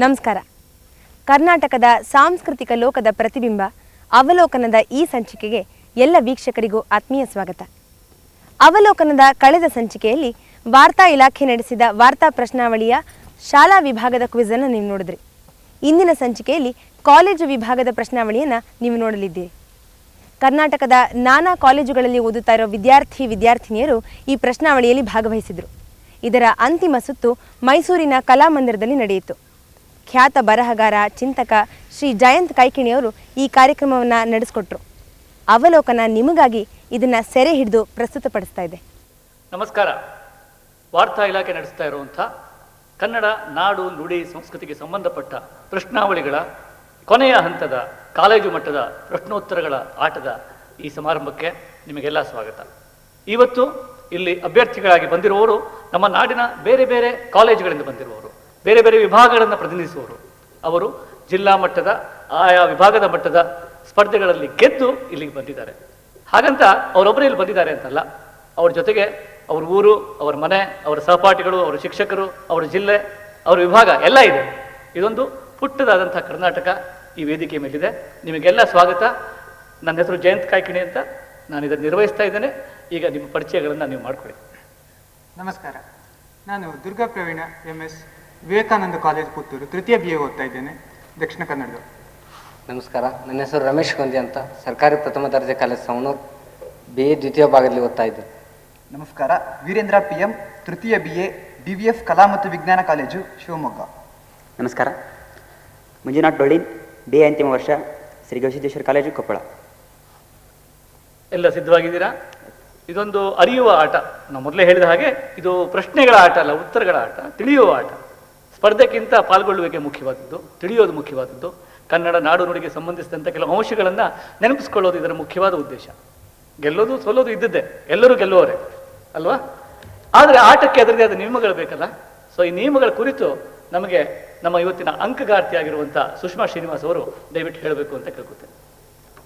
ನಮಸ್ಕಾರ. ಕರ್ನಾಟಕದ ಸಾಂಸ್ಕೃತಿಕ ಲೋಕದ ಪ್ರತಿಬಿಂಬ, ಅವಲೋಕನದ ಈ ಸಂಚಿಕೆಗೆ ಎಲ್ಲ ವೀಕ್ಷಕರಿಗೂ ಆತ್ಮೀಯ ಸ್ವಾಗತ. ಅವಲೋಕನದ ಕಳೆದ ಸಂಚಿಕೆಯಲ್ಲಿ ವಾರ್ತಾ ಇಲಾಖೆ ನಡೆಸಿದ ವಾರ್ತಾ ಪ್ರಶ್ನಾವಳಿಯ ಶಾಲಾ ವಿಭಾಗದ ಕ್ವಿಜನ್ನು ನೀವು ನೋಡಿದ್ರಿ. ಇಂದಿನ ಸಂಚಿಕೆಯಲ್ಲಿ ಕಾಲೇಜು ವಿಭಾಗದ ಪ್ರಶ್ನಾವಳಿಯನ್ನು ನೀವು ನೋಡಲಿದ್ದೀರಿ. ಕರ್ನಾಟಕದ ನಾನಾ ಕಾಲೇಜುಗಳಲ್ಲಿ ಓದುತ್ತಾ ಇರೋ ವಿದ್ಯಾರ್ಥಿ, ವಿದ್ಯಾರ್ಥಿನಿಯರು ಈ ಪ್ರಶ್ನಾವಳಿಯಲ್ಲಿ ಭಾಗವಹಿಸಿದರು. ಇದರ ಅಂತಿಮ ಸುತ್ತು ಮೈಸೂರಿನ ಕಲಾಮಂದಿರದಲ್ಲಿ ನಡೆಯಿತು. ಖ್ಯಾತ ಬರಹಗಾರ, ಚಿಂತಕ ಶ್ರೀ ಜಯಂತ್ ಕೈಕಿಣಿಯವರು ಈ ಕಾರ್ಯಕ್ರಮವನ್ನು ನಡೆಸಿಕೊಟ್ರು. ಅವಲೋಕನ ನಿಮಗಾಗಿ ಇದನ್ನು ಸೆರೆ ಹಿಡಿದು ಪ್ರಸ್ತುತಪಡಿಸ್ತಾ ಇದೆ. ನಮಸ್ಕಾರ. ವಾರ್ತಾ ಇಲಾಖೆ ನಡೆಸ್ತಾ ಇರುವಂಥ ಕನ್ನಡ, ನಾಡು, ನುಡಿ, ಸಂಸ್ಕೃತಿಗೆ ಸಂಬಂಧಪಟ್ಟ ಪ್ರಶ್ನಾವಳಿಗಳ ಕೊನೆಯ ಹಂತದ ಕಾಲೇಜು ಮಟ್ಟದ ಪ್ರಶ್ನೋತ್ತರಗಳ ಆಟದ ಈ ಸಮಾರಂಭಕ್ಕೆ ನಿಮಗೆಲ್ಲ ಸ್ವಾಗತ. ಇವತ್ತು ಇಲ್ಲಿ ಅಭ್ಯರ್ಥಿಗಳಾಗಿ ಬಂದಿರುವವರು ನಮ್ಮ ನಾಡಿನ ಬೇರೆ ಬೇರೆ ಕಾಲೇಜುಗಳಿಂದ ಬಂದಿರುವವರು. ಬೇರೆ ಬೇರೆ ವಿಭಾಗಗಳನ್ನು ಪ್ರತಿನಿಧಿಸುವವರು. ಅವರು ಜಿಲ್ಲಾ ಮಟ್ಟದ, ಆಯಾ ವಿಭಾಗದ ಮಟ್ಟದ ಸ್ಪರ್ಧೆಗಳಲ್ಲಿ ಗೆದ್ದು ಇಲ್ಲಿಗೆ ಬಂದಿದ್ದಾರೆ. ಹಾಗಂತ ಅವರೊಬ್ಬರೇ ಇಲ್ಲಿ ಬಂದಿದ್ದಾರೆ ಅಂತಲ್ಲ. ಅವ್ರ ಜೊತೆಗೆ ಅವ್ರ ಊರು, ಅವ್ರ ಮನೆ, ಅವರ ಸಹಪಾಠಿಗಳು, ಅವರ ಶಿಕ್ಷಕರು, ಅವರ ಜಿಲ್ಲೆ, ಅವರ ವಿಭಾಗ ಎಲ್ಲ ಇದೆ. ಇದೊಂದು ಪುಟ್ಟದಾದಂಥ ಕರ್ನಾಟಕ ಈ ವೇದಿಕೆ ಮೇಲಿದೆ. ನಿಮಗೆಲ್ಲ ಸ್ವಾಗತ. ನನ್ನ ಹೆಸರು ಜಯಂತ್ ಕಾಯ್ಕಿಣಿ ಅಂತ ನಾನು ಇದನ್ನು ನಿರ್ವಹಿಸ್ತಾ ಇದ್ದೇನೆ. ಈಗ ನಿಮ್ಮ ಪರಿಚಯಗಳನ್ನು ನೀವು ಮಾಡಿಕೊಳ್ಳಿ. ನಮಸ್ಕಾರ. ನಾನು Durga Praveena M S Vivekananda college Puttur ತೃತೀಯ ಬಿ ಎ ಓದ್ತಾ ಇದ್ದೇನೆ ದಕ್ಷಿಣ ಕನ್ನಡ ನಮಸ್ಕಾರ ನನ್ನ ಹೆಸರು ರಮೇಶ್ ಗೊಂದಿ ಅಂತ ಸರ್ಕಾರಿ ಪ್ರಥಮ ದರ್ಜೆ ಕಾಲೇಜ್ ಸವಣೂರು ಬಿ ಎ ದ್ವಿತೀಯ ಭಾಗದಲ್ಲಿ ಓದ್ತಾ ಇದ್ದೆ ನಮಸ್ಕಾರ ವೀರೇಂದ್ರ ಪಿ ಎಂ ತೃತೀಯ B A D V F ಕಲಾ ಮತ್ತು ವಿಜ್ಞಾನ ಕಾಲೇಜು ಶಿವಮೊಗ್ಗ. ನಮಸ್ಕಾರ ಮಂಜುನಾಥ್ ಡೊಳ್ಳಿನ್ ಬಿ ಎ ಅಂತಿಮ ವರ್ಷ ಶ್ರೀ ಗವಿಸಿದ್ದೇಶ್ವರ ಕಾಲೇಜು ಕೊಪ್ಪಳ. ಎಲ್ಲ ಸಿದ್ಧವಾಗಿದ್ದೀರಾ? ಇದೊಂದು ಅರಿಯುವ ಆಟ. ನಾವು ಮೊದಲೇ ಹೇಳಿದ ಹಾಗೆ ಇದು ಪ್ರಶ್ನೆಗಳ ಆಟ ಅಲ್ಲ ಉತ್ತರಗಳ ಆಟ ತಿಳಿಯುವ ಆಟ. ಸ್ಪರ್ಧೆಗಿಂತ ಪಾಲ್ಗೊಳ್ಳುವಿಕೆ ಮುಖ್ಯವಾದದ್ದು, ತಿಳಿಯೋದು ಮುಖ್ಯವಾದದ್ದು, ಕನ್ನಡ ನಾಡು ನುಡಿಗೆ ಸಂಬಂಧಿಸಿದಂಥ ಕೆಲವು ಅಂಶಗಳನ್ನು ನೆನಪಿಸ್ಕೊಳ್ಳೋದು ಇದರ ಮುಖ್ಯವಾದ ಉದ್ದೇಶ. ಗೆಲ್ಲೋದು ಸೋಲೋದು ಇದ್ದದ್ದೇ, ಎಲ್ಲರೂ ಗೆಲ್ಲುವವರೇ, ಅಲ್ವಾ? ಆದರೆ ಆಟಕ್ಕೆ ಅದರದೇ ಆದ ನಿಯಮಗಳು ಬೇಕಲ್ಲ? ಸೊ ಈ ನಿಯಮಗಳ ಕುರಿತು ನಮಗೆ ನಮ್ಮ ಇವತ್ತಿನ ಅಂಕಗಾರ್ತಿಯಾಗಿರುವಂಥ ಸುಷ್ಮಾ ಶ್ರೀನಿವಾಸ್ ಅವರು ದಯವಿಟ್ಟು ಹೇಳಬೇಕು ಅಂತ ಕೇಳ್ಕೊತೇನೆ.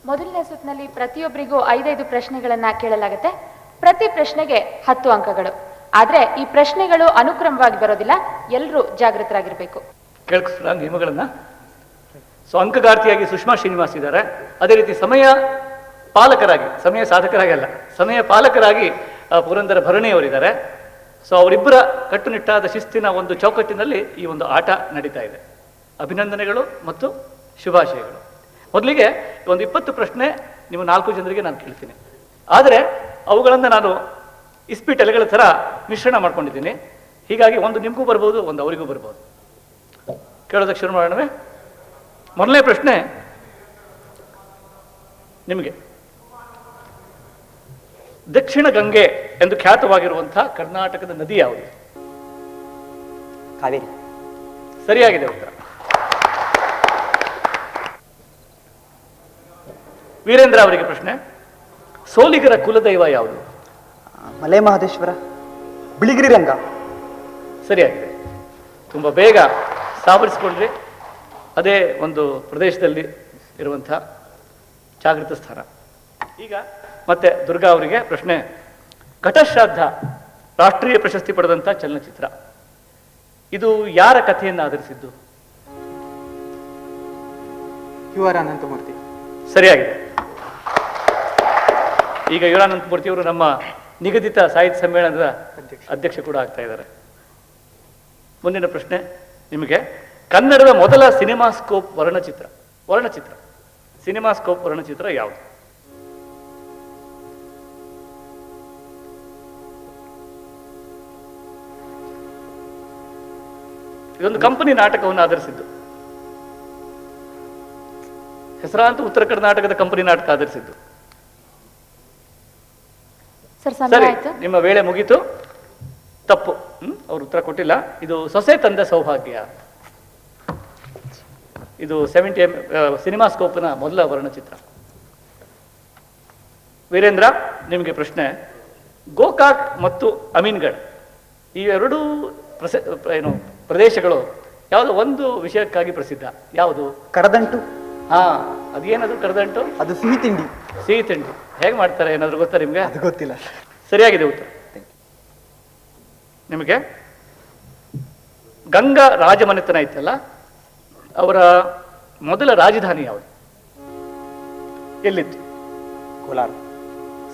ಮೊದಲನೇ ಸುತ್ತಿನಲ್ಲಿ ಪ್ರತಿಯೊಬ್ಬರಿಗೂ ಐದೈದು ಪ್ರಶ್ನೆಗಳನ್ನ ಕೇಳಲಾಗುತ್ತೆ. ಪ್ರತಿ ಪ್ರಶ್ನೆಗೆ ಹತ್ತು ಅಂಕಗಳು. ಆದ್ರೆ ಈ ಪ್ರಶ್ನೆಗಳು ಅನುಕ್ರಮವಾಗಿ ಬರೋದಿಲ್ಲ. ಎಲ್ಲರೂ ಜಾಗೃತರಾಗಿರ್ಬೇಕು. ಕೇಳಿಸ್ತಾ ನಿಯಮಗಳನ್ನ. ಸೊ ಅಂಕಗಾರ್ತಿಯಾಗಿ ಸುಷ್ಮಾ ಶ್ರೀನಿವಾಸ್ ಇದ್ದಾರೆ. ಅದೇ ರೀತಿ ಸಮಯ ಪಾಲಕರಾಗಿ, ಸಮಯ ಸಾಧಕರಾಗಿ ಅಲ್ಲ, ಸಮಯ ಪಾಲಕರಾಗಿ ಪುರಂದರ ಭರಣಿ ಅವರಿದ್ದಾರೆ ಸೊ ಅವರಿಬ್ಬರ ಕಟ್ಟುನಿಟ್ಟಾದ ಶಿಸ್ತಿನ ಒಂದು ಚೌಕಟ್ಟಿನಲ್ಲಿ ಈ ಒಂದು ಆಟ ನಡೀತಾ ಇದೆ. ಅಭಿನಂದನೆಗಳು ಮತ್ತು ಶುಭಾಶಯಗಳು. ಮೊದಲಿಗೆ ಒಂದು ಇಪ್ಪತ್ತು ಪ್ರಶ್ನೆ ನಿಮ್ಮ ನಾಲ್ಕು ಜನರಿಗೆ ನಾನು ಕೇಳ್ತೀನಿ. ಆದರೆ, ಅವುಗಳನ್ನು ನಾನು ಇಸ್ಪೀಟ್ ಎಲೆಗಳ ಥರ ಮಿಶ್ರಣ ಮಾಡ್ಕೊಂಡಿದ್ದೀನಿ. ಹೀಗಾಗಿ ಒಂದು ನಿಮಗೂ ಬರ್ಬೋದು ಒಂದು ಅವರಿಗೂ ಬರ್ಬೋದು. ಕೇಳೋದಕ್ಕೆ ಶುರು ಮಾಡೋಣವೇ? ಮೊದಲನೇ ಪ್ರಶ್ನೆ ನಿಮಗೆ. ದಕ್ಷಿಣ ಗಂಗೆ ಎಂದು ಖ್ಯಾತವಾಗಿರುವಂತಹ ಕರ್ನಾಟಕದ ನದಿ ಯಾವುದು? ಕಾವೇರಿ. ಸರಿಯಾಗಿದೆ ಉತ್ತರ. ವೀರೇಂದ್ರ ಅವರಿಗೆ ಪ್ರಶ್ನೆ. ಸೋಲಿಗರ ಕುಲದೈವ ಯಾವುದು? ಮಲೆ ಮಹದೇಶ್ವರ ಬಿಳಿಗಿರಿ ರಂಗ. ಸರಿಯಾಗಿದೆ ತುಂಬ ಬೇಗ ಸಾವರಿಸಿಕೊಂಡ್ರಿ ಅದೇ ಒಂದು ಪ್ರದೇಶದಲ್ಲಿ ಇರುವಂಥ ಜಾಗೃತ ಸ್ಥಾನ. ಈಗ ಮತ್ತೆ ದುರ್ಗಾ ಅವರಿಗೆ ಪ್ರಶ್ನೆ. ಘಟಶ್ರಾದ್ದ ರಾಷ್ಟ್ರೀಯ ಪ್ರಶಸ್ತಿ ಪಡೆದಂಥ ಚಲನಚಿತ್ರ. ಇದು ಯಾರ ಕಥೆಯನ್ನು ಆಧರಿಸಿದ್ದು? U R Ananthamurthy. ಸರಿಯಾಗಿದೆ. ಈಗ ಯುವರ ಅನಂತಮೂರ್ತಿಯವರು ನಮ್ಮ ನಿಗದಿತ ಸಾಹಿತ್ಯ ಸಮ್ಮೇಳನದ ಅಧ್ಯಕ್ಷ ಕೂಡ ಆಗ್ತಾ ಇದ್ದಾರೆ. ಮುಂದಿನ ಪ್ರಶ್ನೆ ನಿಮಗೆ ಕನ್ನಡದ ಮೊದಲ ಸಿನಿಮಾಸ್ಕೋಪ್ ವರ್ಣಚಿತ್ರ ವರ್ಣಚಿತ್ರ. ಸಿನಿಮಾಸ್ಕೋಪ್ ವರ್ಣಚಿತ್ರ ಯಾವುದು? ಇದೊಂದು ಕಂಪನಿ ನಾಟಕವನ್ನು ಆಧರಿಸಿದ್ದು. ಹೆಸರಾಂತ ಉತ್ತರ ಕರ್ನಾಟಕದ ಕಂಪನಿ ನಾಟಕ ಆಧರಿಸಿದ್ದು. ಸರ್ ನಿಮ್ಮ ವೇಳೆ ಮುಗೀತು. ತಪ್ಪು. ಹ್ಮ್? ಅವ್ರು ಉತ್ತರ ಕೊಟ್ಟಿಲ್ಲ. ಇದು ಸೊಸೆ ತಂದ ಸೌಭಾಗ್ಯ. ಇದು ಸೆವೆಂಟಿ ಎಂ ಸಿನಿಮಾಸ್ಕೋಪ್ನ ಮೊದಲ ವರ್ಣಚಿತ್ರ. ವೀರೇಂದ್ರ ನಿಮಗೆ ಪ್ರಶ್ನೆ. ಗೋಕಾಕ್ ಮತ್ತು ಅಮೀನ್ಗಢ್ ಈ ಎರಡೂ ಪ್ರಸ ಏನು ಪ್ರದೇಶಗಳು ಯಾವುದು ಒಂದು ವಿಷಯಕ್ಕಾಗಿ ಪ್ರಸಿದ್ಧ. ಯಾವುದು? ಕಡದಂಟು. ಹಾ ಅದೇನದು ಕರದಂಟು ಅದು ಸಿಹಿ ತಿಂಡಿ ಸಿಹಿ ತಿಂಡಿ. ಹೇಗೆ ಮಾಡ್ತಾರೆ ಏನಾದರೂ ಗೊತ್ತಾ ನಿಮಗೆ? ಅದು ಗೊತ್ತಿಲ್ಲ. ಸರಿಯಾಗಿದೆ ಉತ್ತರ. ನಿಮಗೆ? ಗಂಗಾ ರಾಜಮನೆತನ ಇತ್ತಲ್ಲ ಅವರ ಮೊದಲ ರಾಜಧಾನಿ ಯಾವುದು? ಎಲ್ಲಿತ್ತು ಕೋಲಾರ.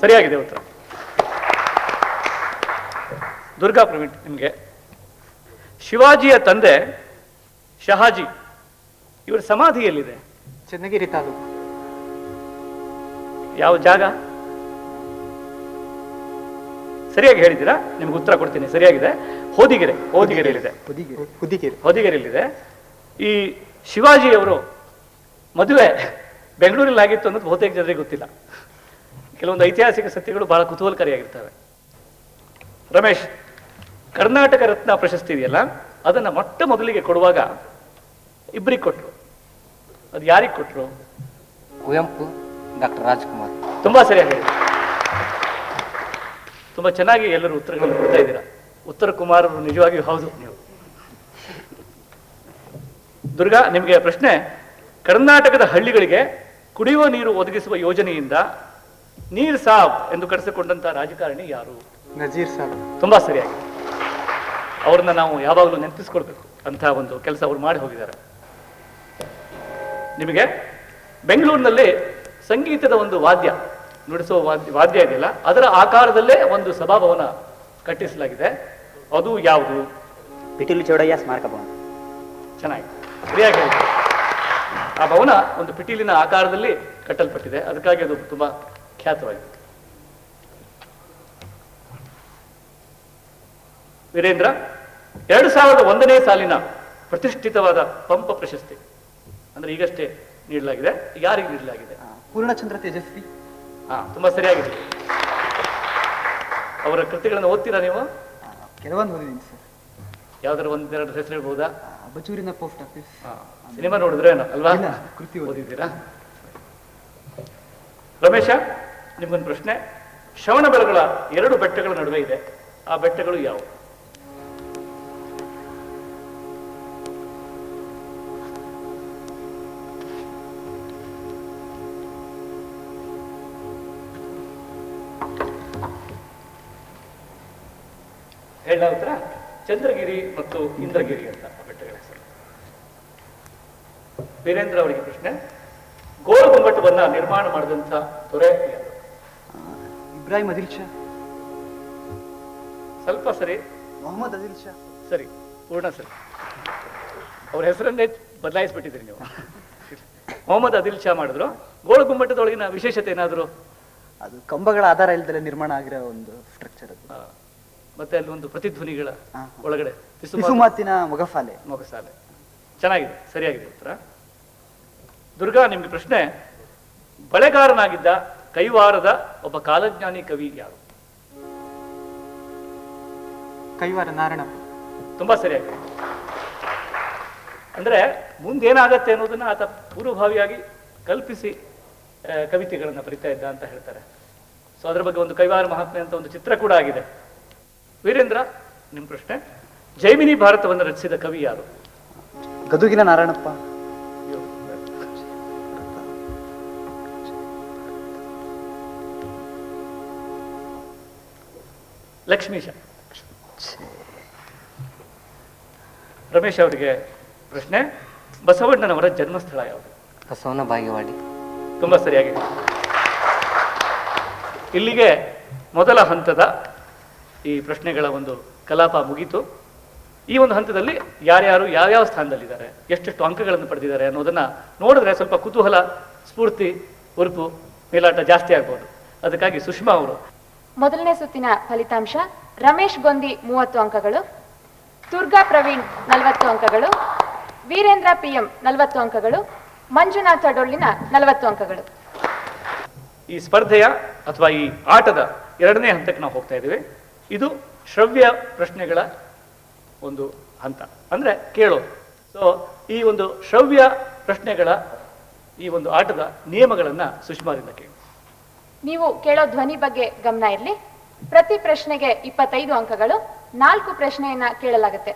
ಸರಿಯಾಗಿದೆ ಉತ್ತರ. ದುರ್ಗಾ ಪ್ರವೀಣ್ ನಿಮಗೆ? ಶಿವಾಜಿಯ ತಂದೆ ಶಹಾಜಿ ಇವರ ಸಮಾಧಿ ಎಲ್ಲಿದೆ? ಚನ್ನಗಿರಿ ತಾಲೂಕು. ಯಾವ ಜಾಗ? ಸರಿಯಾಗಿ ಹೇಳಿದ್ದೀರಾ? ನಿಮ್ಗೆ ಉತ್ತರ ಕೊಡ್ತೀನಿ. ಸರಿಯಾಗಿದೆ. ಹೋದಿಗೆರೆ ಹೋದಿಗೆರೆಯಲ್ಲಿದೆ. ಹುದಿಗೆರೆ ಹುದಿಗೆರೆ. ಹೊದಿಗೆರೆಯಲ್ಲಿದೆ. ಈ ಶಿವಾಜಿಯವರು ಮದುವೆ ಬೆಂಗಳೂರಲ್ಲಿ ಆಗಿತ್ತು ಅನ್ನೋದು ಬಹುತೇಕ ಜನರಿಗೆ ಗೊತ್ತಿಲ್ಲ. ಕೆಲವೊಂದು ಐತಿಹಾಸಿಕ ಸತ್ಯಗಳು ಬಹಳ ಕುತೂಹಲಕಾರಿಯಾಗಿರ್ತವೆ. ರಮೇಶ್ ಕರ್ನಾಟಕ ರತ್ನ ಪ್ರಶಸ್ತಿ ಇದೆಯಲ್ಲ? ಅದನ್ನ ಮೊಟ್ಟ ಮೊದಲಿಗೆ ಕೊಡುವಾಗ ಇಬ್ಬರಿಗೆ ಕೊಟ್ಟರು ಅದು ಯಾರಿಗೆ ಕೊಟ್ಟರು ಕುವೆಂಪು. ಡಾಕ್ಟರ್ ರಾಜ್ಕುಮಾರ್. ತುಂಬಾ ಸರಿಯಾಗಿ ಹೇಳಿದ್ರು. ತುಂಬಾ ಚೆನ್ನಾಗಿ ಎಲ್ಲರೂ ಉತ್ತರಗಳನ್ನು ಕೊಡ್ತಾ ಇದ್ದೀರಾ. ಉತ್ತರ ಅವರು ನಿಜವಾಗಿಯೂ ಹೌದು ನೀವು. ದುರ್ಗಾ ನಿಮಗೆ ಪ್ರಶ್ನೆ. ಕರ್ನಾಟಕದ ಹಳ್ಳಿಗಳಿಗೆ ಕುಡಿಯುವ ನೀರು ಒದಗಿಸುವ ಯೋಜನೆಯಿಂದ ನೀರ್ ಸಾಬ್ ಎಂದು ಕರೆಸಿಕೊಂಡಂತಹ ರಾಜಕಾರಣಿ ಯಾರು? ನಜೀರ್ ಸಾಬ್. ತುಂಬಾ ಸರಿಯಾಗಿ. ಅವ್ರನ್ನ ನಾವು ಯಾವಾಗಲೂ ನೆನಪಿಸ್ಕೊಳ್ಬೇಕು. ಅಂತ ಒಂದು ಕೆಲಸ ಅವ್ರು ಮಾಡಿ ಹೋಗಿದ್ದಾರೆ. ನಿಮಗೆ ಬೆಂಗಳೂರಿನಲ್ಲಿ ಸಂಗೀತದ ಒಂದು ವಾದ್ಯ ನುಡಿಸುವ ವಾದ್ಯ ವಾದ್ಯ ಇದೆಯಲ್ಲ ಅದರ ಆಕಾರದಲ್ಲೇ ಒಂದು ಸಭಾಭವನ ಕಟ್ಟಿಸಲಾಗಿದೆ. ಅದು ಯಾವುದು? ಪಿಟೀಲು ಚೌಡಯ್ಯ ಸ್ಮಾರಕ ಭವನ. ಚೆನ್ನಾಗಿ ಸರಿಯಾಗಿ ಹೇಳಿ ಆ ಭವನ ಒಂದು ಪಿಟೀಲಿನ ಆಕಾರದಲ್ಲಿ ಕಟ್ಟಲ್ಪಟ್ಟಿದೆ. ಅದಕ್ಕಾಗಿ ಅದು ತುಂಬಾ ಖ್ಯಾತವಾಗಿದೆ. ವೀರೇಂದ್ರ ಎರಡು ಸಾವಿರದ ಒಂದನೇ ಸಾಲಿನ ಪ್ರತಿಷ್ಠಿತವಾದ ಪಂಪ ಪ್ರಶಸ್ತಿ ಅಂದ್ರೆ ಈಗಷ್ಟೇ ನೀಡಲಾಗಿದೆ. ಯಾರಿಗೆ ನೀಡಲಾಗಿದೆ? ಪೂರ್ಣಚಂದ್ರ ತೇಜಸ್ವಿ. ಹಾ ತುಂಬಾ ಸರಿಯಾಗಿದೆ. ಅವರ ಕೃತಿಗಳನ್ನು ಓದ್ತೀರಾ ನೀವು? ಕೆಲವೊಂದು ಓದಿದ್ದೀನಿ ಸರ್. ಯಾವ್ದಾರು ಒಂದೆರಡು ಹೆಸರು ಹೇಳ್ಬೋದಾ? ಬಚೂರಿನ ಪೋಸ್ಟ್ ಆಫೀಸ್. ಸಿನಿಮಾ ನೋಡಿದ್ರೇನು ಅಲ್ವಾ? ಕೃತಿ ಓದಿದ್ದೀರಾ? ರಮೇಶ ನಿಮ್ಗೊಂದು ಪ್ರಶ್ನೆ. ಶ್ರವಣ ಬೆಳಗಳ ಎರಡು ಬೆಟ್ಟಗಳ ನಡುವೆ ಇದೆ. ಆ ಬೆಟ್ಟಗಳು ಯಾವುವು? ಹೇಳ ಚಂದ್ರಗಿರಿ ಮತ್ತು ಇಂದ್ರಗಿರಿ ಅಂತ ಬೆಟ್ಟಗಳ ಹೆಸರು. ವೀರೇಂದ್ರ ಅವರಿಗೆ ಪ್ರಶ್ನೆ ಗೋಳ ಗುಮ್ಮಟವನ್ನ ನಿರ್ಮಾಣ ಮಾಡಿದಂತ ತೊರೆ ಇಬ್ರಾಹಿಂ ಅದಿಲ್ ಶಾ. ಸ್ವಲ್ಪ ಸರಿ. ಮೊಹಮ್ಮದ್ ಅದಿಲ್ ಶಾ. ಸರಿ ಪೂರ್ಣ ಸರಿ. ಅವ್ರ ಹೆಸರನ್ನೇ ಬದಲಾಯಿಸ್ಬಿಟ್ಟಿದ್ರಿ ನೀವು. ಮೊಹಮ್ಮದ್ ಅದಿಲ್ ಶಾ ಮಾಡಿದ್ರು. ಗೋಳ ಗುಮ್ಮಟದೊಳಗಿನ ವಿಶೇಷತೆ ಏನಾದ್ರು? ಅದು ಕಂಬಗಳ ಆಧಾರ ಇಲ್ಲದಲ್ಲೇ ನಿರ್ಮಾಣ ಆಗಿರೋ ಒಂದು ಸ್ಟ್ರಕ್ಚರ್ ಅದು. ಮತ್ತೆ ಅಲ್ಲಿ ಒಂದು ಪ್ರತಿಧ್ವನಿಗಳ ಒಳಗಡೆ ಮಾತಿನ ಮೊಗಸಾಲೆ ಮೊಗಫಾಲೆ. ಮೊಗಸಾಲೆ ಚೆನ್ನಾಗಿದೆ ಸರಿಯಾಗಿದೆ ಉತ್ತರ. ದುರ್ಗಾ ನಿಮ್ಗೆ ಪ್ರಶ್ನೆ. ಬಳೆಗಾರನಾಗಿದ್ದ ಕೈವಾರದ ಒಬ್ಬ ಕಾಲಜ್ಞಾನಿ ಕವಿ ಯಾರು? ಕೈವಾರ ನಾರಾಯಣ ತುಂಬಾ ಸರಿಯಾಗಿದೆ. ಅಂದ್ರೆ ಮುಂದೇನಾಗತ್ತೆ ಅನ್ನೋದನ್ನ ಆತ ಪೂರ್ವಭಾವಿಯಾಗಿ ಕಲ್ಪಿಸಿ ಕವಿತೆಗಳನ್ನು ಕವಿತೆಗಳನ್ನ ಬರಿತಾ ಇದ್ದ ಅಂತ ಹೇಳ್ತಾರೆ. ಸೊ ಅದ್ರ ಬಗ್ಗೆ ಒಂದು ಕೈವಾರ ಮಹಾತ್ಮೆ ಅಂತ ಒಂದು ಚಿತ್ರ ಕೂಡ ಆಗಿದೆ. ವೀರೇಂದ್ರ ನಿಮ್ಮ ಪ್ರಶ್ನೆ. ಜೈಮಿನಿ ಭಾರತವನ್ನು ರಚಿಸಿದ ಕವಿ ಯಾರು? ಗದುಗಿನ ನಾರಾಯಣಪ್ಪ. ಲಕ್ಷ್ಮೀಶ ರಮೇಶ್ ಅವರಿಗೆ ಪ್ರಶ್ನೆ. ಬಸವಣ್ಣನವರ ಜನ್ಮಸ್ಥಳ ಯಾವುದು? ಬಸವನ ಭಾಗ್ಯವಾಡಿ ತುಂಬಾ ಸರಿಯಾಗಿದೆ. ಇಲ್ಲಿಗೆ ಮೊದಲ ಹಂತದ ಈ ಪ್ರಶ್ನೆಗಳ ಒಂದು ಕಲಾಪ ಮುಗೀತು. ಈ ಒಂದು ಹಂತದಲ್ಲಿ ಯಾರ್ಯಾರು ಯಾವ್ಯಾವ ಸ್ಥಾನದಲ್ಲಿದ್ದಾರೆ ಎಷ್ಟೆಷ್ಟು ಅಂಕಗಳನ್ನು ಪಡೆದಿದ್ದಾರೆ ಅನ್ನೋದನ್ನ ನೋಡಿದ್ರೆ ಸ್ವಲ್ಪ ಕುತೂಹಲ ಸ್ಫೂರ್ತಿ ಉರುಪು ಮೇಲಾಟ ಜಾಸ್ತಿ ಆಗ್ಬೋದು. ಅದಕ್ಕಾಗಿ ಸುಷ್ಮಾ ಅವರು. ಮೊದಲನೇ ಸುತ್ತಿನ ಫಲಿತಾಂಶ ರಮೇಶ್ ಗೊಂದಿ ಮೂವತ್ತು ಅಂಕಗಳು ದುರ್ಗಾ ಪ್ರವೀಣ್ ನಲವತ್ತು ಅಂಕಗಳು ವೀರೇಂದ್ರ ಪಿಎಂ ನಲವತ್ತು ಅಂಕಗಳು ಮಂಜುನಾಥ ಡೊಳ್ಳಿನ ನಲವತ್ತು ಅಂಕಗಳು. ಈ ಸ್ಪರ್ಧೆಯ ಅಥವಾ ಈ ಆಟದ ಎರಡನೇ ಹಂತಕ್ಕೆ ನಾವು ಹೋಗ್ತಾ ಇದ್ದೀವಿ. ಇದು ಶ್ರವ್ಯ ಪ್ರಶ್ನೆಗಳ ಒಂದು ಹಂತ. ಅಂದ್ರೆ ಕೇಳೋದು ಸೊ ಈ ಒಂದು ಶ್ರವ್ಯ ಪ್ರಶ್ನೆಗಳ ಈ ಒಂದು ಆಟದ ನಿಯಮಗಳನ್ನು ಸುಷ್ಮಾರಿಂದ ಕೇಳಿ. ನೀವು ಕೇಳೋ ಧ್ವನಿ ಬಗ್ಗೆ ಗಮನ ಇರಲಿ. ಪ್ರತಿ ಪ್ರಶ್ನೆಗೆ ಇಪ್ಪತ್ತೈದು ಅಂಕಗಳು ನಾಲ್ಕು ಪ್ರಶ್ನೆಯನ್ನ ಕೇಳಲಾಗುತ್ತೆ.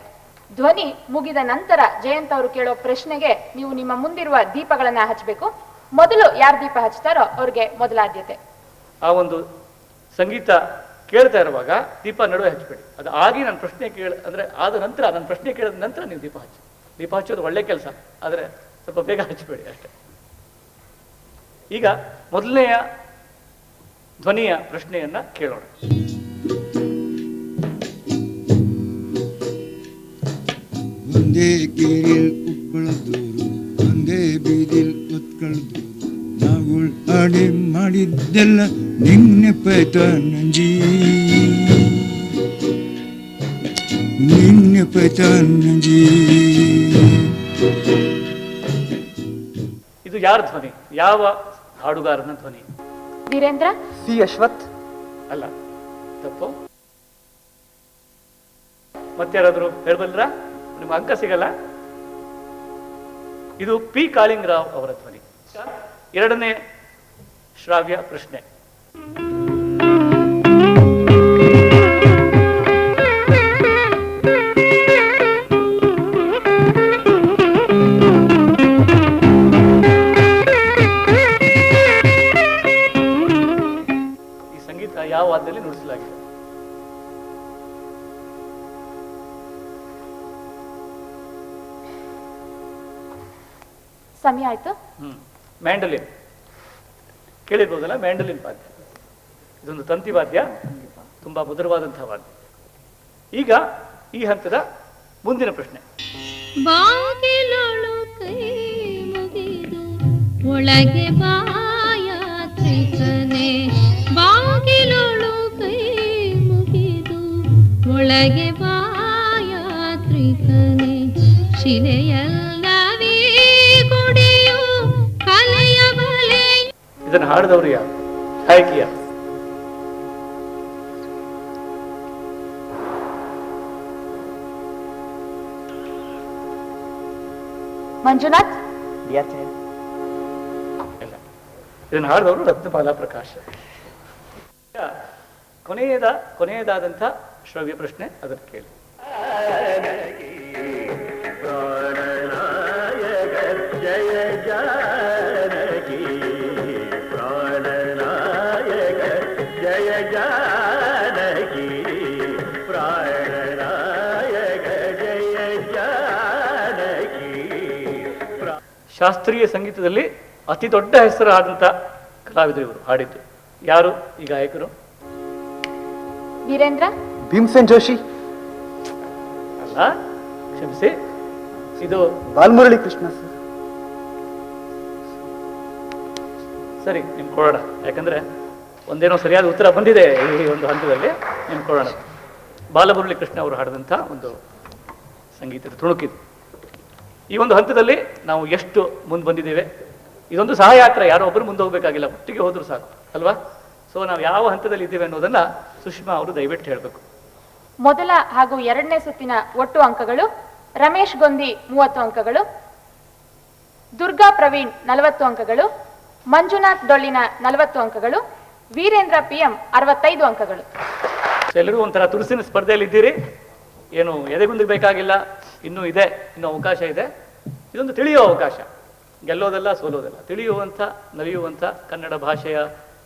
ಧ್ವನಿ ಮುಗಿದ ನಂತರ ಜಯಂತ್ ಅವರು ಕೇಳೋ ಪ್ರಶ್ನೆಗೆ ನೀವು ನಿಮ್ಮ ಮುಂದಿರುವ ದೀಪಗಳನ್ನ ಹಚ್ಚಬೇಕು ಮೊದಲು ಯಾರು ದೀಪ ಹಚ್ತಾರೋ ಅವ್ರಿಗೆ ಮೊದಲ ಆದ್ಯತೆ ಆ ಒಂದು ಸಂಗೀತ ಕೇಳ್ತಾ ಇರುವಾಗ ದೀಪ ನಡುವೆ ಹಚ್ಚಬೇಡಿ ಅದು ಆಗಿ ನನ್ನ ಪ್ರಶ್ನೆ ಕೇಳ, ಅಂದ್ರೆ ಆದ ನಂತರ, ನನ್ನ ಪ್ರಶ್ನೆ ಕೇಳಿದ ನಂತರ ನೀವು ದೀಪ ಹಚ್ಚಿ. ದೀಪ ಹಚ್ಚೋದು ಒಳ್ಳೆ ಕೆಲಸ, ಆದರೆ ಸ್ವಲ್ಪ ಬೇಗ ಹಚ್ಚಬೇಡಿ ಅಷ್ಟೆ. ಈಗ ಮೊದಲನೆಯ ಧ್ವನಿಯ ಪ್ರಶ್ನೆಯನ್ನ ಕೇಳೋಣ. ಒಂದೇ ಕೇರಿಲ್ ಒಂದೇ ಬೀದಿಲ್ ಒತ್ಕೊಳ್ದೂರು ನಾವು ಮಾಡಿದ್ದೆಲ್ಲ ನಂಜಿ. ನಿಂಗ್ ನೆಪಾಯ್ತ ನಂಜಿ. ಇದು ಯಾರ ಧ್ವನಿ? ಯಾವ ಹಾಡುಗಾರನ ಧ್ವನಿ? ವೀರೇಂದ್ರ? ಸಿ ಅಶ್ವಥ್. ಅಲ್ಲ ತಪ್ಪು. ಮತ್ತಾರಾದ್ರೂ ಹೇಳ್ಬಲ್ರ? ನಿಮ್ಗೆ ಅಂಕ ಸಿಗಲ್ಲ? ಇದು ಪಿ. ಕಾಳಿಂಗರಾವ್ ಅವರ ಧ್ವನಿ. ಎರಡನೇ ಶ್ರಾವ್ಯ ಪ್ರಶ್ನೆ. ಸಮಯ ಆಯ್ತು? ಮ್ಯಾಂಡಲಿನ್. ಕೇಳಿರ್ಬೋದಲ್ಲ? ಮ್ಯಾಂಡಲಿನ್ ವಾದ್ಯ ಇದೊಂದು ತಂತಿ ವಾದ್ಯ. ತುಂಬಾ ಮಧುರವಾದಂತಹ ವಾದ್ಯ. ಈಗ ಈ ಹಂತದ ಮುಂದಿನ ಪ್ರಶ್ನೆ. ಬಾಗಿಲು ಕೈ ಮುಗಿದು ಒಳಗೆ ಬಾಯಾತ್ರಿಕನೆ ಬಾಗಿಲೊಳು ಕೈ ಮುಗಿದು ಒಳಗೆ ಬಾಯಾತ್ರಿಕನೆ ಶಿಲೆಯಲ್ಲವೇ ಇದನ್ನು ಹಾಡಿದವರು ಯಾರು? ಗಾಯಕಿ ಯಾರು? ಮಂಜುನಾಥ್? ಇದನ್ನು ಹಾಡಿದವರು ರತ್ನಪಾಲ ಪ್ರಕಾಶ್. ಕೊನೆಯದ ಕೊನೆಯದಾದಂಥ ಶ್ರವ್ಯ ಪ್ರಶ್ನೆ ಅದನ್ನು ಕೇಳಿ. ಶಾಸ್ತ್ರೀಯ ಸಂಗೀತದಲ್ಲಿ ಅತಿ ದೊಡ್ಡ ಹೆಸರು ಆದಂಥ ಕಲಾವಿದರು ಇವರು ಹಾಡಿದ್ದು. ಯಾರು ಈ ಗಾಯಕರು? ವೀರೇಂದ್ರ? ಭೀಮಸೇನ್ ಜೋಶಿ. ಅಲ್ಲ ಕ್ಷಮಿಸಿ. ಇದು ಬಾಲ್ಮುರಳಿ ಕೃಷ್ಣ ಸರ್. ಸರಿ ನಿಮ್ಗೆ ಕೊಡೋಣ. ಯಾಕಂದ್ರೆ ಒಂದೇನೋ ಸರಿಯಾದ ಉತ್ತರ ಬಂದಿದೆ ಈ ಒಂದು ಹಂತದಲ್ಲಿ. ನಿಮ್ಗೆ ಕೊಡೋಣ. ಬಾಲಮುರಳಿ ಕೃಷ್ಣ ಅವರು ಹಾಡಿದಂಥ ಒಂದು ಸಂಗೀತದ ತುಣುಕಿದು. ಈ ಒಂದು ಹಂತದಲ್ಲಿ ನಾವು ಎಷ್ಟು ಮುಂದೆ ಬಂದಿದ್ದೇವೆ? ಇದೊಂದು ಸಹಾಯಾತ್ರ ಯಾರೋ ಒಬ್ಬರು ಮುಂದೆ ಹೋಗ್ಬೇಕಾಗಿಲ್ಲ ಒಟ್ಟಿಗೆ ಹೋದ್ರು ಸಾಕು ಅಲ್ವಾ? ಸೊ ನಾವು ಯಾವ ಹಂತದಲ್ಲಿ ಇದ್ದೇವೆ ಅನ್ನೋದನ್ನ ಸುಷ್ಮಾ ಅವರು ದಯವಿಟ್ಟು ಹೇಳಬೇಕು. ಮೊದಲ ಹಾಗೂ ಎರಡನೇ ಸುತ್ತಿನ ಒಟ್ಟು ಅಂಕಗಳು ರಮೇಶ್ ಗೊಂದಿ ಮೂವತ್ತು ಅಂಕಗಳು ದುರ್ಗಾ ಪ್ರವೀಣ್ ನಲವತ್ತು ಅಂಕಗಳು ಮಂಜುನಾಥ್ ಡೊಳ್ಳಿನ ನಲವತ್ತು ಅಂಕಗಳು ವೀರೇಂದ್ರ ಪಿಎಂ ಅರವತ್ತೈದು ಅಂಕಗಳು. ಎಲ್ಲರೂ ಒಂಥರ ತುರುಸಿನ ಸ್ಪರ್ಧೆಯಲ್ಲಿ ಇದ್ದೀರಿ ಏನು ಎದೆಗುಂದಿಗೆ ಬೇಕಾಗಿಲ್ಲ ಇನ್ನೂ ಇದೆ, ಇನ್ನೂ ಅವಕಾಶ ಇದೆ. ಇದೊಂದು ತಿಳಿಯುವ ಅವಕಾಶ. ಗೆಲ್ಲೋದಲ್ಲ, ಸೋಲೋದಲ್ಲ. ತಿಳಿಯುವಂಥ, ನಲಿಯುವಂಥ ಕನ್ನಡ ಭಾಷೆಯ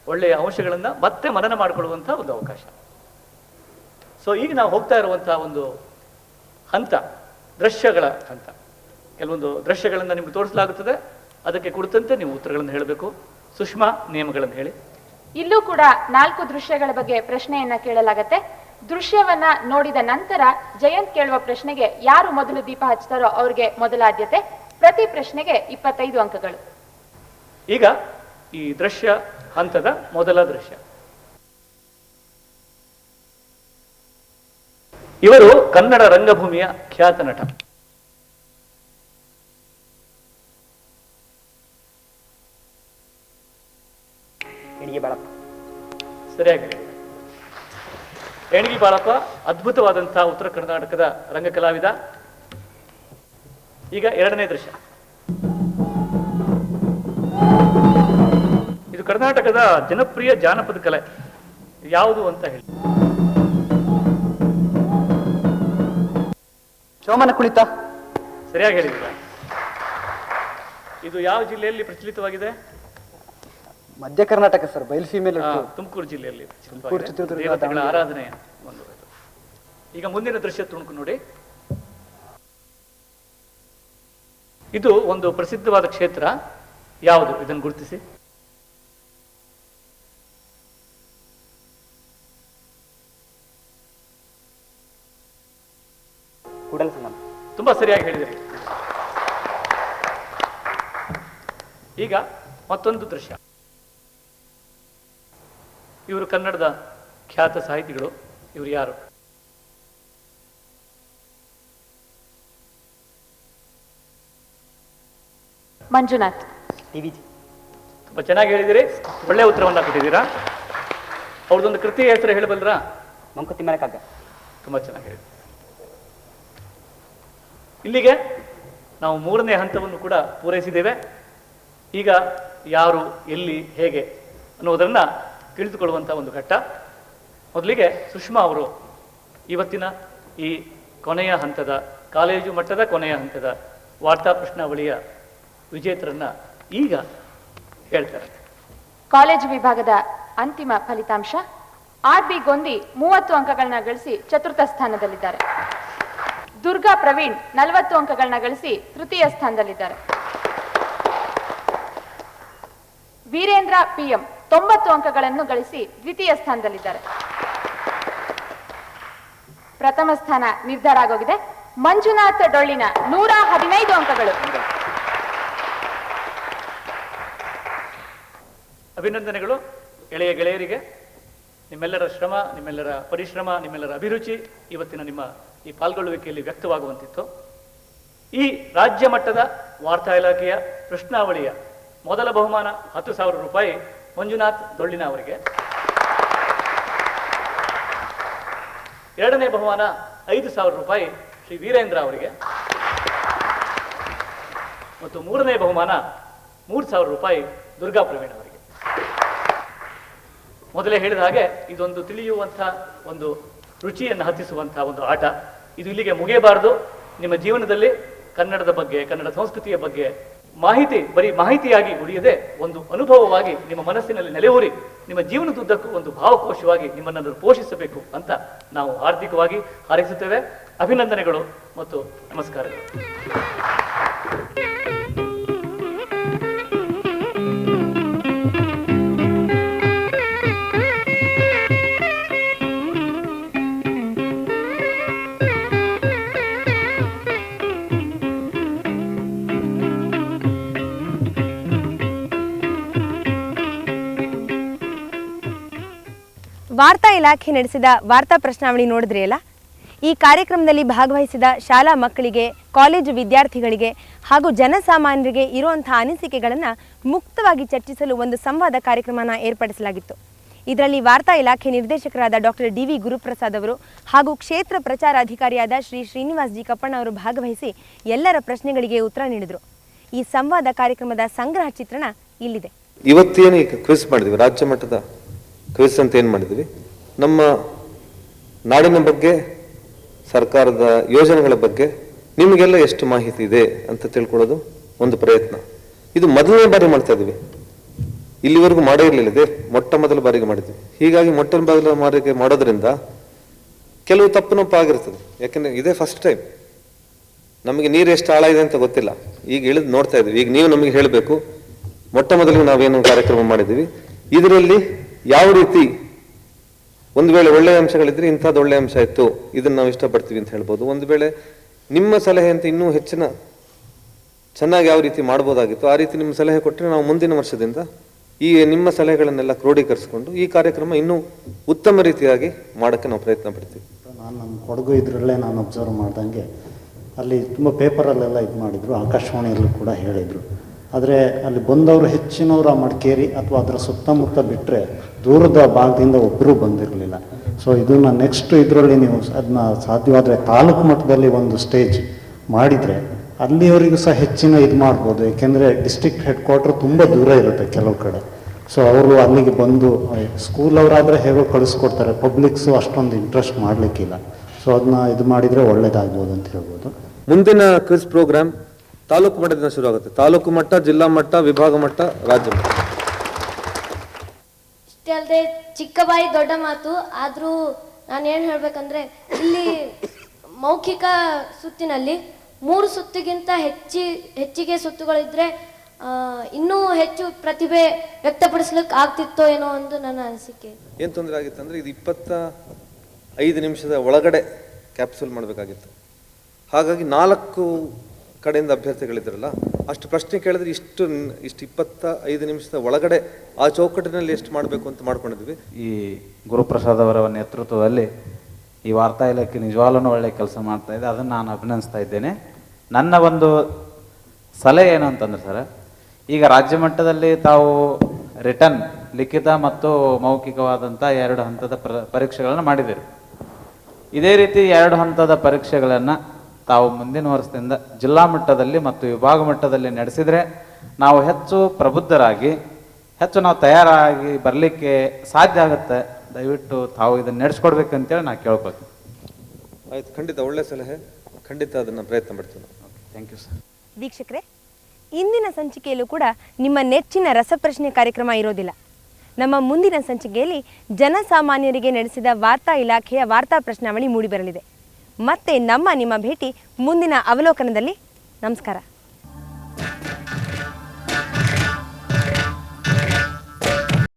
ಒಳ್ಳೆಯ ಅಂಶಗಳನ್ನು ಮತ್ತೆ ಮನನ ಮಾಡಿಕೊಳ್ಳುವಂಥ ಒಂದು ಅವಕಾಶ. ಸೊ ಈಗ ನಾವು ಹೋಗ್ತಾ ಇರುವಂಥ ಒಂದು ಹಂತ, ದೃಶ್ಯಗಳ ಹಂತ. ಕೆಲವೊಂದು ದೃಶ್ಯಗಳನ್ನು ನಿಮ್ಗೆ ತೋರಿಸಲಾಗುತ್ತದೆ. ಅದಕ್ಕೆ ಕುರಿತಂತೆ ನೀವು ಉತ್ತರಗಳನ್ನು ಹೇಳಬೇಕು. ಸುಷ್ಮಾ, ನಿಯಮಗಳನ್ನು ಹೇಳಿ. ಇಲ್ಲೂ ಕೂಡ ನಾಲ್ಕು ದೃಶ್ಯಗಳ ಬಗ್ಗೆ ಪ್ರಶ್ನೆಯನ್ನ ಕೇಳಲಾಗತ್ತೆ. ದೃಶ್ಯವನ್ನ ನೋಡಿದ ನಂತರ ಜಯಂತ್ ಕೇಳುವ ಪ್ರಶ್ನೆಗೆ ಯಾರು ಮೊದಲು ದೀಪ ಹಚ್ತಾರೋ ಅವ್ರಿಗೆ ಮೊದಲ ಆದ್ಯತೆ ಪ್ರತಿ ಪ್ರಶ್ನೆಗೆ ಇಪ್ಪತ್ತೈದು ಅಂಕಗಳು. ಈಗ ಈ ದೃಶ್ಯ ಹಂತದ ಮೊದಲ ದೃಶ್ಯ. ಇವರು ಕನ್ನಡ ರಂಗಭೂಮಿಯ ಖ್ಯಾತ ನಟ. ಎಣಿಗೆ ಬಾಳಪ್ಪ ಬಾಲಪ್ಪ ಅದ್ಭುತವಾದಂತಹ ಉತ್ತರ ಕರ್ನಾಟಕದ ರಂಗ ಕಲಾವಿದ ಈಗ ಎರಡನೇ ದೃಶ್ಯ. ಇದು ಕರ್ನಾಟಕದ ಜನಪ್ರಿಯ ಜಾನಪದ ಕಲೆ. ಯಾವುದು ಅಂತ ಹೇಳಿ. ಸೋಮನ ಕುಳಿತ ಸರಿಯಾಗಿ ಹೇಳಿದ್ದೀರಾ? ಇದು ಯಾವ ಜಿಲ್ಲೆಯಲ್ಲಿ ಪ್ರಚಲಿತವಾಗಿದೆ? ಮಧ್ಯ ಕರ್ನಾಟಕ ಸರ್ ಬಯಲು ಮೇಲೆ ಆ, ತುಮಕೂರು ಜಿಲ್ಲೆಯಲ್ಲಿ ತುಮಕೂರು, ಚಿತ್ರದುರ್ಗ, ಆರಾಧನೆ ಈಗ ಮುಂದಿನ ದೃಶ್ಯ ತುಣುಕು ನೋಡಿ. ಇದು ಒಂದು ಪ್ರಸಿದ್ಧವಾದ ಕ್ಷೇತ್ರ. ಯಾವುದು? ಇದನ್ನು ಗುರುತಿಸಿ. ತುಂಬಾ ಸರಿಯಾಗಿ ಹೇಳಿದಿರಿ. ಈಗ ಮತ್ತೊಂದು ದೃಶ್ಯ. ಇವರು ಕನ್ನಡದ ಖ್ಯಾತ ಸಾಹಿತಿಗಳು. ಇವರು ಯಾರು? ಮಂಜುನಾಥ್. ತುಂಬಾ ಚೆನ್ನಾಗಿ ಹೇಳಿದಿರಿ. ಒಳ್ಳೆ ಉತ್ತರವನ್ನ ಕೊಟ್ಟಿದ್ದೀರಾ? ಅವ್ರದ್ದೊಂದು ಕೃತಿ ಹೆಸರು ಹೇಳಬಲ್ರಾ ಮಂಕುತಿಮ್ಮನ ಕಗ್ಗ ತುಂಬಾ ಚೆನ್ನಾಗಿ ಹೇಳಿದ್ರಿ. ಇಲ್ಲಿಗೆ ನಾವು ಮೂರನೇ ಹಂತವನ್ನು ಕೂಡ ಪೂರೈಸಿದ್ದೇವೆ. ಈಗ ಯಾರು ಎಲ್ಲಿ ಹೇಗೆ ಅನ್ನೋದನ್ನ ತಿಳಿದುಕೊಳ್ಳುವಂಥ ಒಂದು ಘಟ್ಟ. ಮೊದಲಿಗೆ ಸುಷ್ಮಾ ಅವರು ಇವತ್ತಿನ ಈ ಕೊನೆಯ ಹಂತದ, ಕಾಲೇಜು ಮಟ್ಟದ ಕೊನೆಯ ಹಂತದ ವಾರ್ತಾ ಪ್ರಶ್ನಾವಳಿಯ ವಿಜೇತರನ್ನ ಈಗ ಹೇಳ್ತಾರೆ. ಕಾಲೇಜು ವಿಭಾಗದ ಅಂತಿಮ ಫಲಿತಾಂಶ, ಆರ್ ಬಿ ಗೊಂದಿ ಮೂವತ್ತು ಅಂಕಗಳನ್ನ ಗಳಿಸಿ ಚತುರ್ಥ ಸ್ಥಾನದಲ್ಲಿದ್ದಾರೆ. ದುರ್ಗಾ ಪ್ರವೀಣ್ ನಲವತ್ತು ಅಂಕಗಳನ್ನ ಗಳಿಸಿ ತೃತೀಯ ಸ್ಥಾನದಲ್ಲಿದ್ದಾರೆ. ವೀರೇಂದ್ರ ಪಿಎಂ ತೊಂಬತ್ತು ಅಂಕಗಳನ್ನು ಗಳಿಸಿ ದ್ವಿತೀಯ ಸ್ಥಾನದಲ್ಲಿದ್ದಾರೆ. ಪ್ರಥಮ ಸ್ಥಾನ ನಿರ್ಧಾರ ಆಗೋಗಿದೆ. ಮಂಜುನಾಥ್ ಡೊಳ್ಳಿನ ನೂರ ಹದಿನೈದು ಅಂಕಗಳು. ಅಭಿನಂದನೆಗಳು ಎಳೆಯ ಗೆಳೆಯರಿಗೆ. ನಿಮ್ಮೆಲ್ಲರ ಶ್ರಮ, ನಿಮ್ಮೆಲ್ಲರ ಪರಿಶ್ರಮ, ನಿಮ್ಮೆಲ್ಲರ ಅಭಿರುಚಿ ಇವತ್ತಿನ ನಿಮ್ಮ ಈ ಪಾಲ್ಗೊಳ್ಳುವಿಕೆಯಲ್ಲಿ ವ್ಯಕ್ತವಾಗುವಂತಿತ್ತು. ಈ ರಾಜ್ಯ ಮಟ್ಟದ ವಾರ್ತಾ ಇಲಾಖೆಯ ಪ್ರಶ್ನಾವಳಿಯ ಮೊದಲ ಬಹುಮಾನ ಹತ್ತು ಸಾವಿರ ರೂಪಾಯಿ ಮಂಜುನಾಥ್ ದೊಳ್ಳಿನ ಅವರಿಗೆ. ಎರಡನೇ ಬಹುಮಾನ ಐದು ಸಾವಿರ ರೂಪಾಯಿ ಶ್ರೀ ವೀರೇಂದ್ರ ಅವರಿಗೆ. ಮತ್ತು ಮೂರನೇ ಬಹುಮಾನ ಮೂರು ಸಾವಿರ ರೂಪಾಯಿ ದುರ್ಗಾ ಪ್ರವೀಣ್ ಅವರಿಗೆ. ಮೊದಲೇ ಹೇಳಿದ ಹಾಗೆ ಇದೊಂದು ತಿಳಿಯುವಂಥ ಒಂದು ರುಚಿಯನ್ನು ಹತ್ತಿಸುವಂತಹ ಒಂದು ಆಟ. ಇದು ಇಲ್ಲಿಗೆ ಮುಗಿಯಬಾರದು. ನಿಮ್ಮ ಜೀವನದಲ್ಲಿ ಕನ್ನಡದ ಬಗ್ಗೆ, ಕನ್ನಡ ಸಂಸ್ಕೃತಿಯ ಬಗ್ಗೆ ಮಾಹಿತಿ, ಬರೀ ಮಾಹಿತಿಯಾಗಿ ಉಳಿಯದೆ ಒಂದು ಅನುಭವವಾಗಿ ನಿಮ್ಮ ಮನಸ್ಸಿನಲ್ಲಿ ನೆಲೆಯೂರಿ, ನಿಮ್ಮ ಜೀವನದುದ್ದಕ್ಕೂ ಒಂದು ಭಾವಕೋಶವಾಗಿ ನಿಮ್ಮನ್ನು ಪೋಷಿಸಬೇಕು ಅಂತ ನಾವು ಹಾರ್ದಿಕವಾಗಿ ಹಾರೈಸುತ್ತೇವೆ. ಅಭಿನಂದನೆಗಳು ಮತ್ತು ನಮಸ್ಕಾರಗಳು. ವಾರ್ತಾ ಇಲಾಖೆ ನಡೆಸಿದ ವಾರ್ತಾ ಪ್ರಶ್ನಾವಳಿ ನೋಡಿದ್ರಿ ಅಲ್ಲ? ಈ ಕಾರ್ಯಕ್ರಮದಲ್ಲಿ ಭಾಗವಹಿಸಿದ ಶಾಲಾ ಮಕ್ಕಳಿಗೆ, ಕಾಲೇಜು ವಿದ್ಯಾರ್ಥಿಗಳಿಗೆ ಹಾಗೂ ಜನಸಾಮಾನ್ಯರಿಗೆ ಇರುವಂತಹ ಅನಿಸಿಕೆಗಳನ್ನು ಮುಕ್ತವಾಗಿ ಚರ್ಚಿಸಲು ಒಂದು ಸಂವಾದ ಕಾರ್ಯಕ್ರಮನ ಏರ್ಪಡಿಸಲಾಗಿತ್ತು. ಇದರಲ್ಲಿ ವಾರ್ತಾ ಇಲಾಖೆ ನಿರ್ದೇಶಕರಾದ ಡಾಕ್ಟರ್ ಡಿ ವಿ ಗುರುಪ್ರಸಾದ್ ಅವರು ಹಾಗೂ ಕ್ಷೇತ್ರ ಪ್ರಚಾರ ಅಧಿಕಾರಿಯಾದ ಶ್ರೀ ಶ್ರೀನಿವಾಸ್ ಜಿ ಕಪ್ಪಣ್ಣ ಅವರು ಭಾಗವಹಿಸಿ ಎಲ್ಲರ ಪ್ರಶ್ನೆಗಳಿಗೆ ಉತ್ತರ ನೀಡಿದರು. ಈ ಸಂವಾದ ಕಾರ್ಯಕ್ರಮದ ಸಂಗ್ರಹ ಚಿತ್ರಣ ಇಲ್ಲಿದೆ. ಇವತ್ತೇನು ಕ್ವಿಸ್ ಮಾಡಿದ್ವಿ? ರಾಜ್ಯ ಮಟ್ಟದ? ಅಂತ ಏನು ಮಾಡಿದ್ವಿ? ನಮ್ಮ ನಾಡಿನ ಬಗ್ಗೆ, ಸರ್ಕಾರದ ಯೋಜನೆಗಳ ಬಗ್ಗೆ ನಿಮಗೆಲ್ಲ ಎಷ್ಟು ಮಾಹಿತಿ ಇದೆ ಅಂತ ತಿಳ್ಕೊಳ್ಳೋದು ಒಂದು ಪ್ರಯತ್ನ. ಇದು ಮೊದಲನೇ ಬಾರಿ ಮಾಡ್ತಾ ಇದ್ವಿ ಇಲ್ಲಿವರೆಗೂ ಮಾಡೇ ಇರಲಿಲ್ಲ ಇದೇ. ಮೊಟ್ಟ ಮೊದಲ ಬಾರಿಗೆ ಮಾಡಿದ್ವಿ. ಹೀಗಾಗಿ ಮೊಟ್ಟ ಮೊದಲ ಬಾರಿಗೆ ಮಾಡೋದ್ರಿಂದ ಕೆಲವು ತಪ್ಪು ನಪ್ಪು ಆಗಿರ್ತದೆ. ಯಾಕೆಂದ್ರೆ ಇದೇ ಫಸ್ಟ್ ಟೈಮ್ ನಮಗೆ ನೀರು ಎಷ್ಟು ಆಳ ಇದೆ ಅಂತ ಗೊತ್ತಿಲ್ಲ. ಈಗ ಇಳಿದು ನೋಡ್ತಾ ಇದ್ವಿ ಈಗ ನೀವು ನಮಗೆ ಹೇಳಬೇಕು. ಮೊಟ್ಟ ಮೊದಲಿಗೆ ನಾವೇನು ಕಾರ್ಯಕ್ರಮ ಮಾಡಿದ್ದೀವಿ. ಇದರಲ್ಲಿ ಯಾವ ರೀತಿ ಒಂದು ವೇಳೆ ಒಳ್ಳೆಯ ಅಂಶಗಳಿದ್ರೆ ಇಂಥದ್ದು ಒಳ್ಳೆಯ ಅಂಶ ಇತ್ತು, ಇದನ್ನು ನಾವು ಇಷ್ಟಪಡ್ತೀವಿ ಅಂತ ಹೇಳ್ಬೋದು. ಒಂದು ವೇಳೆ ನಿಮ್ಮ ಸಲಹೆ ಅಂತ ಇನ್ನೂ ಹೆಚ್ಚಿನ ಚೆನ್ನಾಗಿ ಯಾವ ರೀತಿ ಮಾಡ್ಬೋದಾಗಿತ್ತು, ಆ ರೀತಿ ನಿಮ್ಮ ಸಲಹೆ ಕೊಟ್ಟರೆ ನಾವು ಮುಂದಿನ ವರ್ಷದಿಂದ ಈ ನಿಮ್ಮ ಸಲಹೆಗಳನ್ನೆಲ್ಲ ಕ್ರೋಢೀಕರಿಸಿಕೊಂಡು ಈ ಕಾರ್ಯಕ್ರಮ ಇನ್ನೂ ಉತ್ತಮ ರೀತಿಯಾಗಿ ಮಾಡೋಕ್ಕೆ ನಾವು ಪ್ರಯತ್ನ ಪಡ್ತೀವಿ. ನಾನು ನಮ್ಮ ಕೊಡಗು ಇದರಲ್ಲೇ ನಾನು ಅಬ್ಸರ್ವ್ ಮಾಡ್ದಂಗೆ ಅಲ್ಲಿ ತುಂಬ ಪೇಪರಲ್ಲೆಲ್ಲ ಇದು ಮಾಡಿದರು, ಆಕಾಶವಾಣಿಯಲ್ಲೂ ಕೂಡ ಹೇಳಿದರು. ಆದರೆ ಅಲ್ಲಿ ಬಂದವರು ಹೆಚ್ಚಿನವರು ಆ ಮಡಿಕೇರಿ ಅಥವಾ ಅದರ ಸುತ್ತಮುತ್ತ ಬಿಟ್ಟರೆ ದೂರದ ಭಾಗದಿಂದ ಒಬ್ಬರೂ ಬಂದಿರಲಿಲ್ಲ. ಸೊ ಇದನ್ನು ನೆಕ್ಸ್ಟ್ ಇದರಲ್ಲಿ ನೀವು ಅದನ್ನ ಸಾಧ್ಯವಾದರೆ ತಾಲೂಕು ಮಟ್ಟದಲ್ಲಿ ಒಂದು ಸ್ಟೇಜ್ ಮಾಡಿದರೆ ಅಲ್ಲಿಯವರಿಗೂ ಸಹ ಹೆಚ್ಚಿನ ಇದು ಮಾಡ್ಬೋದು. ಏಕೆಂದರೆ ಡಿಸ್ಟ್ರಿಕ್ಟ್ ಹೆಡ್ ಕ್ವಾರ್ಟರ್ ತುಂಬ ದೂರ ಇರುತ್ತೆ ಕೆಲವು ಕಡೆ. ಸೊ ಅವರು ಅಲ್ಲಿಗೆ ಬಂದು ಸ್ಕೂಲ್ ಅವರಾದರೆ ಹೇಗೋ ಕಳಿಸ್ಕೊಡ್ತಾರೆ. ಪಬ್ಲಿಕ್ಸು ಅಷ್ಟೊಂದು ಇಂಟ್ರೆಸ್ಟ್ ಮಾಡಲಿಕ್ಕಿಲ್ಲ. ಸೊ ಅದನ್ನ ಇದು ಮಾಡಿದರೆ ಒಳ್ಳೇದಾಗ್ಬೋದು ಅಂತ ಹೇಳ್ಬೋದು. ಮುಂದಿನ ಕ್ವಿಸ್ ಪ್ರೋಗ್ರಾಮ್ ತಾಲೂಕು ಮಟ್ಟದಿಂದ ಶುರು ಆಗುತ್ತೆ. ತಾಲೂಕು ಮಟ್ಟ ಜಿಲ್ಲಾ ಮಟ್ಟ ವಿಭಾಗ ಮಟ್ಟ ರಾಜ್ಯ ಮಟ್ಟ. ಇಷ್ಟೇ ಅಲ್ಲದೆ ಚಿಕ್ಕ ಬಾಯಿ ದೊಡ್ಡ ಮಾತು ಆದರೂ ನಾನು ಏನು ಹೇಳಬೇಕಂದ್ರೆ ಇಲ್ಲಿ ಮೌಖಿಕ ಸುತ್ತಿನಲ್ಲಿ ಮೂರು ಸುತ್ತಿಗಿಂತ ಹೆಚ್ಚಿ ಹೆಚ್ಚಿಗೆ ಸುತ್ತುಗಳಿದ್ರೆ ಇನ್ನೂ ಹೆಚ್ಚು ಪ್ರತಿಭೆ ವ್ಯಕ್ತಪಡಿಸ್ಲಿಕ್ಕೆ ಆಗ್ತಿತ್ತೋ ಏನೋ ಒಂದು ನನ್ನ ಅನಿಸಿಕೆ. ಏನು ತೊಂದರೆ ಆಗಿತ್ತು ಅಂದರೆ ಇದು ಇಪ್ಪತ್ತ ಐದು ನಿಮಿಷದ ಒಳಗಡೆ ಕ್ಯಾಪ್ಸೂಲ್ ಮಾಡಬೇಕಾಗಿತ್ತು. ಹಾಗಾಗಿ ನಾಲ್ಕು ಕಡೆಯಿಂದ ಅಭ್ಯರ್ಥಿಗಳಿದ್ರಲ್ಲ ಅಷ್ಟು ಪ್ರಶ್ನೆ ಕೇಳಿದ್ರೆ ಇಷ್ಟು ಇಷ್ಟು ಇಪ್ಪತ್ತ ಐದು ನಿಮಿಷದ ಒಳಗಡೆ ಆ ಚೌಕಟ್ಟಿನಲ್ಲಿ ಎಷ್ಟು ಮಾಡಬೇಕು ಅಂತ ಮಾಡ್ಕೊಂಡಿದ್ವಿ. ಈ ಗುರುಪ್ರಸಾದ್ ಅವರ ನೇತೃತ್ವದಲ್ಲಿ ಈ ವಾರ್ತಾ ಇಲಾಖೆ ನಿಜವಾಗ್ಲೂ ಒಳ್ಳೆ ಕೆಲಸ ಮಾಡ್ತಾ ಇದೆ, ಅದನ್ನು ನಾನು ಅಭಿನಂದಿಸ್ತಾ ಇದ್ದೇನೆ. ನನ್ನ ಒಂದು ಸಲಹೆ ಏನು ಅಂತಂದ್ರೆ ಸರ್, ಈಗ ರಾಜ್ಯ ಮಟ್ಟದಲ್ಲಿ ತಾವು ರಿಟರ್ನ್, ಲಿಖಿತ ಮತ್ತು ಮೌಖಿಕವಾದಂಥ ಎರಡು ಹಂತದ ಪ್ರ, ಪರೀಕ್ಷೆಗಳನ್ನು ಮಾಡಿದ್ದೀರಿ. ಇದೇ ರೀತಿ ಎರಡು ಹಂತದ ಪರೀಕ್ಷೆಗಳನ್ನು ತಾವು ಮುಂದಿನ ವರ್ಷದಿಂದ ಜಿಲ್ಲಾ ಮಟ್ಟದಲ್ಲಿ ಮತ್ತು ವಿಭಾಗ ಮಟ್ಟದಲ್ಲಿ ನಡೆಸಿದರೆ ನಾವು ಹೆಚ್ಚು ಪ್ರಬುದ್ಧರಾಗಿ ಹೆಚ್ಚು ನಾವು ತಯಾರಾಗಿ ಬರಲಿಕ್ಕೆ ಸಾಧ್ಯ ಆಗುತ್ತೆ. ದಯವಿಟ್ಟು ತಾವು ಇದನ್ನು ನಡೆಸ್ಕೊಡ್ಬೇಕಂತೇಳಿ ನಾನು ಕೇಳ್ಕೊತೀನಿ ಆಯ್ತು ಖಂಡಿತ ಒಳ್ಳೆ ಸಲಹೆ. ಖಂಡಿತ ಅದನ್ನು ಪ್ರಯತ್ನ ಪಡ್ತೀನಿ. ಥ್ಯಾಂಕ್ ಯು ಸರ್ ವೀಕ್ಷಕರೇ ಇಂದಿನ ಸಂಚಿಕೆಯಲ್ಲೂ ಕೂಡ ನಿಮ್ಮ ನೆಚ್ಚಿನ ರಸಪ್ರಶ್ನೆ ಕಾರ್ಯಕ್ರಮ ಇರೋದಿಲ್ಲ. ನಮ್ಮ ಮುಂದಿನ ಸಂಚಿಕೆಯಲ್ಲಿ ಜನಸಾಮಾನ್ಯರಿಗೆ ನಡೆಸಿದ ವಾರ್ತಾ ಇಲಾಖೆಯ ವಾರ್ತಾ ಪ್ರಶ್ನಾವಳಿ ಮೂಡಿಬರಲಿದೆ. ಮತ್ತೆ ನಮ್ಮ ನಿಮ್ಮ ಭೇಟಿ ಮುಂದಿನ ಅವಲೋಕನದಲ್ಲಿ. ನಮಸ್ಕಾರ.